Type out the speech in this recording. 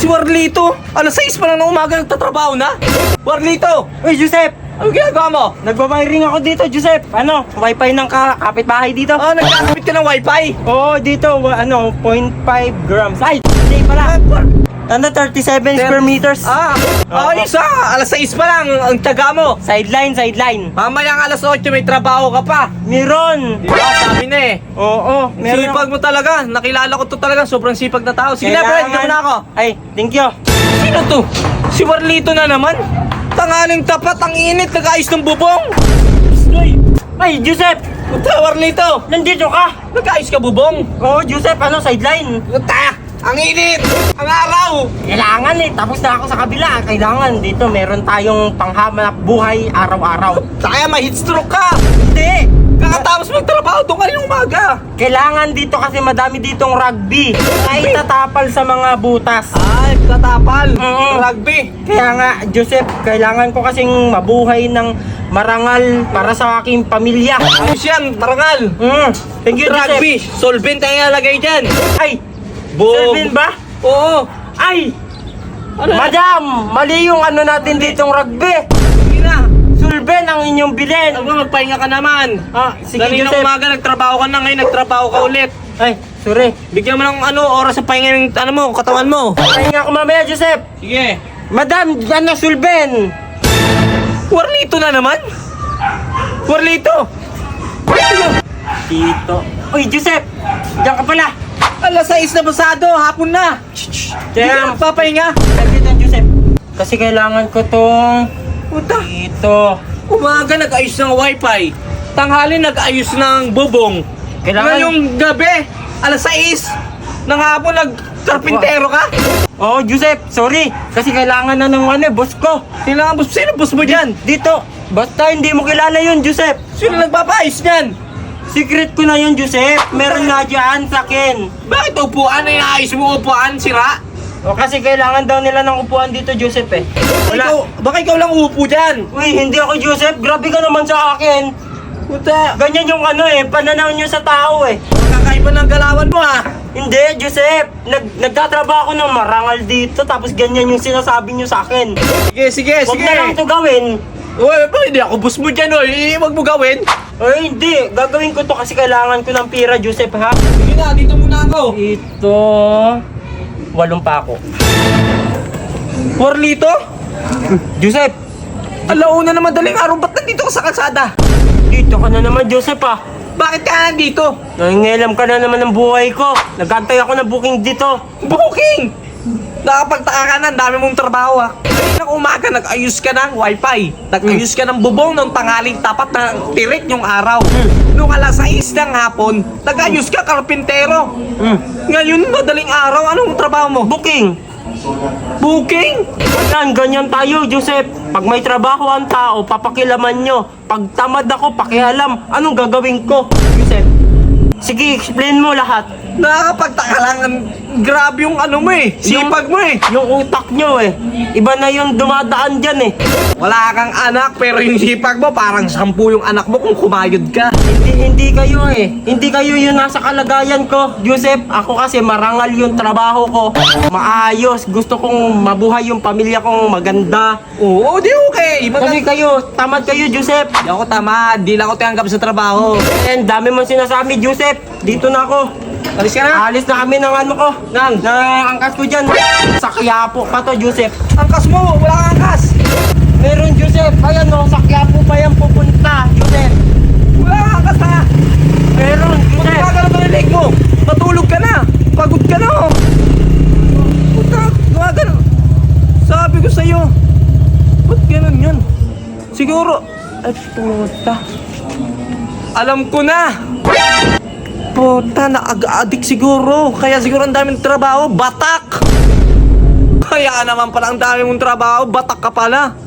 si Warlito. Alas 6 pa lang ng umaga nagtatrabaho na. Warlito, Uy, Joseph! ano ginagawa mo? Nagbabayring ako dito, Joseph. Ano? Wifi ng ka kapitbahay dito? Ah, nagkakamit ka ng wifi. Oo, dito, wa- ano, 0.5 grams. Ay, hindi pala. Ano, 37 square meters. Ah, ayos ah. Alas 6 pa lang ang taga mo. Sideline, sideline. Mamaya ang alas 8 may trabaho ka pa. Meron. Di ba? Sabi na eh. Oo, meron. Sipag mo talaga. Nakilala ko to talaga. Sobrang sipag na tao. Sige na, friend. Dito na ako. Ay, thank you. Sino to? Si Warlito na naman. Tangaling tapat, ang init, nag-ayos ng bubong. Uy! Ay, Joseph! Puta, Warlito. Nandito ka! Nag-ayos ka bubong. Oo, Joseph, ano, sideline? Puta, ang init. Ang araw. Kailangan eh, tapos na ako sa kabila. Kailangan dito, meron tayong panghamanap buhay araw-araw. Kaya may heat stroke ka. Hindi! Kakatapos magtrabaho doon kaninong umaga. Kailangan dito kasi madami ditong rugby. Ay tatapal sa mga butas. Ay, tatapal. Oo. Rugby. Kaya nga, Joseph, kailangan ko kasing mabuhay ng marangal para sa aking pamilya. Ayos yan, marangal. Mm. Thank you, Rugby. Joseph. Solvent ang ilalagay dyan. Ay, Boom. Selvin ba? Oo. Ay, Ano? madam, mali yung ano natin ditong rugby. Sige na. Sulben ang inyong bilin. Huwag mo, magpahinga ka naman. Ah, sige, Kaninang Joseph. umaga nagtrabaho ka na, ngayon nagtrabaho ka ulit. Ay, sorry. Bigyan mo ng ano, oras sa pahinga ng ano mo, katawan mo. Pahinga ko mamaya, Joseph. Sige. Madam, ano, Sulben? Warlito na naman. Warlito. Dito. Uy, Joseph! Diyan ka pala. Alas 6 na pasado, hapon na. Kaya Kaya, papahinga. saglit lang, Joseph. Kasi kailangan ko tong Puta. dito. Umaga nag-ayos ng wifi. Tanghali nag-ayos ng bubong. Kailangan- Ngayong gabi, alas 6 ng hapon nag-karpintero ka. Oh, Joseph, sorry. Kasi kailangan na ng ano, boss ko. Ang boss? Sino boss mo dyan? Dito. Basta hindi mo kilala yun, Joseph. Sino nagpapaayos niyan? Secret ko na yun, Joseph. Meron nga dyan sa akin. Bakit upuan na inaayos mo upuan, sira? O kasi kailangan daw nila ng upuan dito, Joseph eh. Ikaw, baka ikaw lang upo dyan. Uy, hindi ako Joseph. Grabe ka naman sa akin. Puta, Ganyan yung ano eh, pananaw nyo sa tao eh. kakaiba ng galawan mo ah. Hindi, Joseph. Nag nagtatrabaho ako ng marangal dito tapos ganyan yung sinasabi nyo sa akin. Sige, sige, Huwag sige. na lang to gawin. Uy, bakit hindi ako boss mo dyan, oy? Huwag mo gawin. Ay, hindi. Gagawin ko to kasi kailangan ko ng pira, Joseph, ha? Sige na, dito muna ako. Ito... Walong pa ako. Warlito? Joseph, Alauna na madaling araw, ba't nandito ka sa kalsada? dito ka na naman, Joseph, ha? Bakit ka nandito? Nangingilam ka na naman ng buhay ko. Nagantay ako ng booking dito. Booking! Nakapagtaka ka na, ang dami mong trabaho ha. Kaninang umaga, nag-ayos ka ng wifi. Nag-ayos ka ng bubong ng tanghaling tapat na tirik yung araw. Nung alas 6 ng hapon, nag-ayos ka, karpintero. Ngayon, madaling araw, anong trabaho mo? Booking! Booking? Yan, ganyan tayo, Joseph. Pag may trabaho ang tao, papakilaman nyo. Pag tamad ako, pakialam. Anong gagawin ko, Joseph? Sige, explain mo lahat. Nakakapagtaka lang, ang- grabe yung ano mo eh, sipag mo eh. Yung utak nyo eh. Iba na yung dumadaan dyan eh. Wala kang anak, pero yung sipag mo, parang sampu yung anak mo kung kumayod ka. Hindi, kayo eh. Hindi kayo yung nasa kalagayan ko. Joseph, ako kasi marangal yung trabaho ko. Maayos. Gusto kong mabuhay yung pamilya kong maganda. Oo, di okay. Kasi Mag- kayo, tamad kayo, Joseph. Di ako tamad, di lang ako tinanggap sa trabaho. And dami mong sinasabi, Joseph. Dito na ako. Alis ka na. Alis na kami ng ano ko. Nang, Na angkas ko dyan. Sa Quiapo pa to, Joseph. angkas mo, wala kang angkas. Meron, Joseph. Ayan o, sa Quiapo pa yan pupunta, Joseph. Wala kang angkas ha. Meron, Joseph. Magpaga na ba yung leg mo? Matulog ka na. Pagod ka na oh. Puta, gumaga na. Sabi ko sa'yo. Ba't ganun yun? Siguro, ay puta. Alam ko na. Puta, na-addict siguro. Kaya siguro ang daming trabaho, batak. Kaya naman pala ang dami mong trabaho, batak ka pala.